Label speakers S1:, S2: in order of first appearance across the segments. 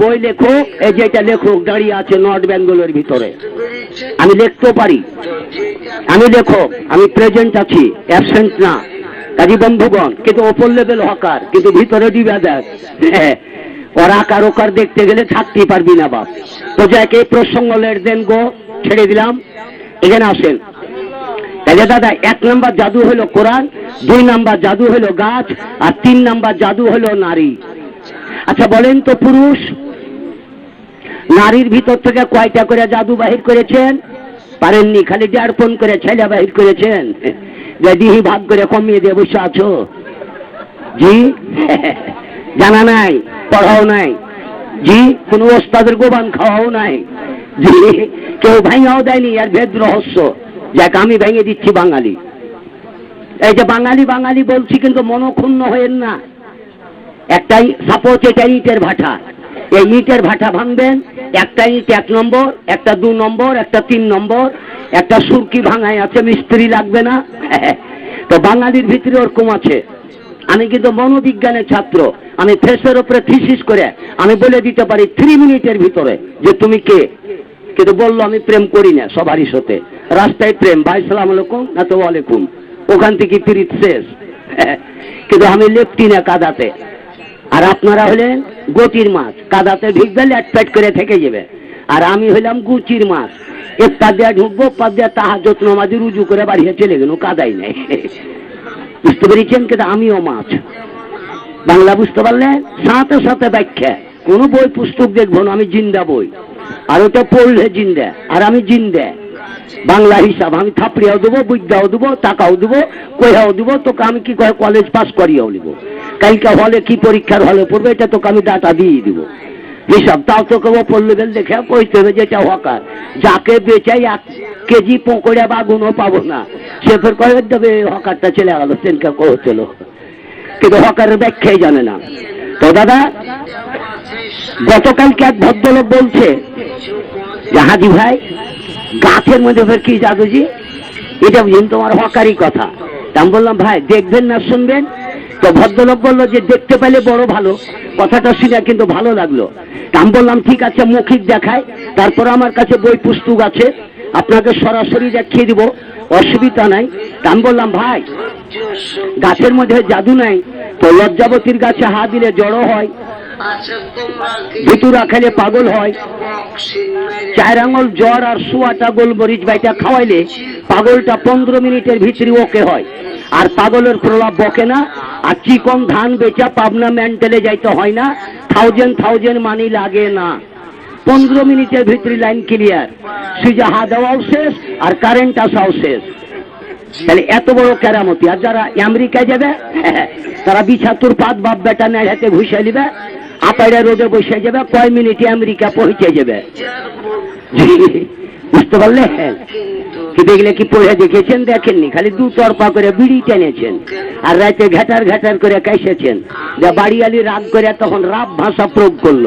S1: বই লেখক এই যে এটা লেখক দাঁড়িয়ে আছে নর্থ বেঙ্গলের ভিতরে। আমি পারি। আমি লেখক আমি প্রেজেন্ট আছি অ্যাবসেন্ট না। কাজী বন্ধুগণ কিন্তু ওপর লেভেল হকার কিন্তু ভিতরে দেয় হ্যাঁ, ওর আকার ওকার দেখতে গেলে থাকতেই পারবি না বাপ। তো যাকে প্রসঙ্গ লেট দেন গো ছেড়ে দিলাম। এখানে আসেন। তাহলে দাদা, এক নাম্বার জাদু হলো কোরআন, দুই নাম্বার জাদু হলো গাছ, আর তিন নাম্বার জাদু হলো নারী। আচ্ছা বলেন তো পুরুষ, নারীর ভিতর থেকে কয়টা করে জাদু বাহির করেছেন? পারেননি, খালি জারপন করে ছেলে বাহির করেছেন। যদি ভাগ করে কমিয়ে দিয়ে বসে আছো। জি? জানা নাই, পড়াও নাই। জি? কোন ওস্তাদের গোবান খাওয়াও নাই। জি? কেউ ভাইয়াও দেয়নি আর ভেদ রহস্য। যাক, আমি ভেঙে দিচ্ছি বাঙালি। এই যে বাঙালি বাঙালি বলছি, কিন্তু মনক্ষুণ্ণ হয়েন না। একটাই সাপোজ এটা ইটের ভাটা। এই ইটের ভাটা ভাঙবেন, একটা ইট এক নম্বর, একটা দু নম্বর, একটা তিন নম্বর, একটা সুরকি ভাঙায় আছে, মিস্ত্রি লাগবে না। তো বাঙালির ভিতরে ওরকম আছে। আমি কিন্তু মনোবিজ্ঞানের ছাত্র, আমি ফেসের উপরে থিসিস করে, আমি বলে দিতে পারি থ্রি মিনিটের ভিতরে, যে তুমি কে? কিন্তু বলল, আমি প্রেম করি না সবারই সাথে। রাস্তায় প্রেম ভাই, সালাম আলাইকুম, না তো ওয়ালাইকুম। ওখান থেকে পিরিত শেষ। কিন্তু আমি লেপটি না কাদাতে। আর আপনারা হলেন গতির মাছ। কাদাতে ঢুকবে ল্যাটপ্যাট করে থেকে যাবে। আর আমি হইলাম গুচির মাছ। এক পা দিয়ে ঢুকবো পা দিয়ে তাহা যত্ন মাঝে রুজু করে বাড়িয়ে চলে গেল, কাদাই নেই। বুঝতে পেরেছেন? কিন্তু আমিও মাছ। বাংলা বুঝতে পারলে? সাথে সাথে ব্যাখ্যা। কোনো বই পুস্তক দেখব না, আমি জিন্দা বই। আর ওটা পড়লে জিন্দা, আর আমি জিন্দা। বাংলা হিসাব আমি থাপড়িয়াও দেবো বুদ্ধাও দেবো, টাকাও দেবো, কইহাও দেবো, তোকে আমি কি কয় কলেজ পাস করিয়াও নিব। কালকে হলে কি পরীক্ষার হলে পড়বে, এটা তোকে আমি ডাটা দিয়ে দিব। হিসাব তাও তোকে ও পড়লে গেলে দেখে কইতে হবে যেটা হকার। যাকে বেচাই এক কেজি পকোড়া বা গুণও পাবো না। সে ফের কয়ে দেবে, হকারটা চলে গেল, সেনকে কহছিল কিন্তু হকারের ব্যাখ্যাই জানে না। তো দাদা, গতকালকে এক ভদ্রলোক বলছে হাজি ভাই গাছের মধ্যে ফের কি জাদুজি? এটা বুঝুন তোমার হকারি কথা। আমি বললাম, ভাই, দেখবেন না, শুনবেন? তো ভদ্রলোক বলল যে, দেখতে পেলে বড় ভালো। কথাটা শুনে কিন্তু ভালো লাগল। আমি বললাম, ঠিক আছে, মৌখিক দেখায় তারপর আমার কাছে বই পুস্তক আছে। আপনাকে সরাসরি দেখিয়ে দিব। অসুবিধা নাই। আমি বললাম, ভাই, গাছের মধ্যে জাদু নাই। তো লজ্জাবতীর গাছে হা দিলে জড়ো হয়। ভিতুরা খেলে পাগল হয়। চার আঙুল জ্বর আর শুয়াটা গোলমরিচ বাইটা খাওয়াইলে পাগলটা পনেরো মিনিটের ভিতরে ওকে হয়। আর পাগলের প্রলাপ বকে না। আর চিকন ধান বেচা পাবনা মেন্টালে যাইতে হয় না। থাউজেন্ড থাউজেন্ড মানি লাগে না। পনেরো মিনিটের ভিতরে লাইন ক্লিয়ার সুজা হা দেওয়াও শেষ আর কারেন্ট আসাও শেষ। তাহলে এত বড় কেরামতি। আর যারা আমেরিকায় যাবে, তারা বিছাতুর পাত বাপ বেটা নেয় হাতে ঘুষে নিবে। আপাইরা রোডে বসে যাবে কয় মিনিটে আমেরিকা পৌঁছে যাবে? বুঝতে পারলে? কি দেখলে কি পড়ে দেখেছেন? দেখেননি খালি দু তরপা করে বিড়ি টেনেছেন আর রাতে ঘাটার ঘাটার করে কাইসেছেন। যে বাড়িয়ালি রাগ করে তখন রাব ভাষা প্রয়োগ করল।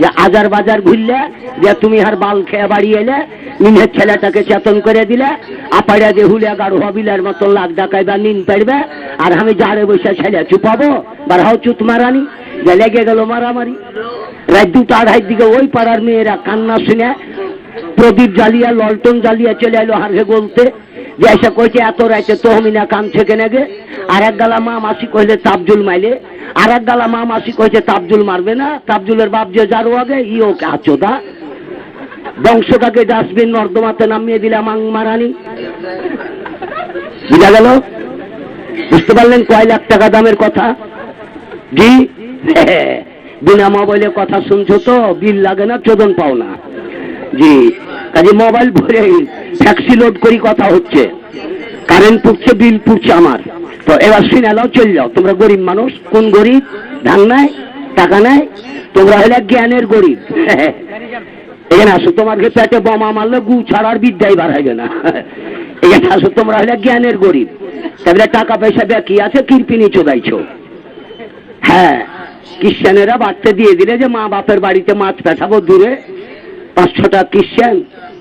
S1: যে আজার বাজার ঘুরলে যে তুমি আর বাল খেয়ে বাড়ি এলে মিনের ছেলেটাকে চেতন করে দিলে আপাড়া যে হুলে গাড় হবিলার মতো লাগ ডাকাই বা নিন পারবে আর আমি জাড়ে বসে ছেলে চুপাবো বার হাও চুত মারানি যে লেগে গেল মারামারি। রাত দুটো আড়াই দিকে ওই পাড়ার মেয়েরা কান্না শুনে প্রদীপ জ্বালিয়া লল্টন জ্বালিয়া চলে এলো হারকে বলতে। যে এসে কইছে, এত রাইতে তহমিনা কান থেকে নেগে আর এক গালা মা মাসি কইলে, তাবজুল মাইলে। আর এক গালা মা মাসি কইছে, তাবজুল মারবে না। তাবজুলের বাপ যে যারও আগে, ই ওকে আচোদা বংশটাকে ডাস্টবিন নর্দমাতে নামিয়ে দিলাম আং মারানি। বুঝা গেল? বুঝতে পারলেন কয় লাখ টাকা দামের কথা? জি? বিনা মোবাইলে কথা শুনছো তো, বিল লাগে না চোদন পাও না। জি, কাজে মোবাইল ভরে ট্যাক্সি লোড করি কথা হচ্ছে। কারেন্ট পুড়ছে, বিল পুড়ছে আমার। তো এবার শুনে নাও, চল যাও। তোমরা গরিব মানুষ, কোন গরিব? নাই, টাকা নাই, তোমরা হলে জ্ঞানের গরিব। এখানে আসো তোমাকে পেটে বোমা মারলে গু ছাড়ার বিদ্যাই বাড়াইবে না। এখানে আসো, তোমরা হলে জ্ঞানের গরিব। তাহলে টাকা পয়সা কি আছে, কিরপিনি চোদাইছো? হ্যাঁ খ্রিস্টানেরা বাড়তে দিয়ে দিলে যে মা বাপের বাড়িতে মাছ পেছাবো দূরে। পাঁচশোটা খ্রিস্টান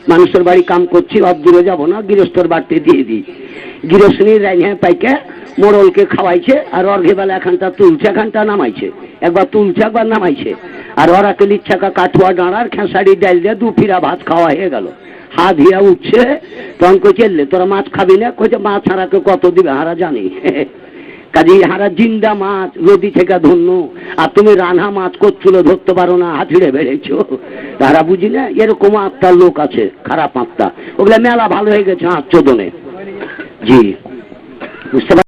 S1: মানুষের বাড়ি কাম করছি অত দূরে যাব না, গৃহস্থর বাড়িতে দিয়ে দিই। গৃহস্থনীর রাইনে পাইকে মোড়লকে খাওয়াইছে, আর অর্ঘে বেলা এখানটা তুলছে, এখানটা নামাইছে। একবার তুলছে, একবার নামাইছে। আর ওরা ওরাকে লিচ্ছাকা কাঠুয়া ডাঁড়ার খেসারি ডাল দিয়ে দু ফিরা ভাত খাওয়া হয়ে গেল। হাত হিয়া উঠছে, তখন কই চেললে তোরা মাছ খাবি না? কইছে মাছ হারাকে কত দিবে? হারা জানি। কাজে হারা জিন্দা মাছ নদী থেকে ধন্য। আর তুমি রান্না মাছ করছিল ধরতে পারো না, হাতিড়ে বেড়েছো। তারা বুঝি না, এরকম আত্মার লোক আছে, খারাপ আত্মা। ওগুলা মেলা ভালো হয়ে গেছে আচ্ছদনে। জি, বুঝতে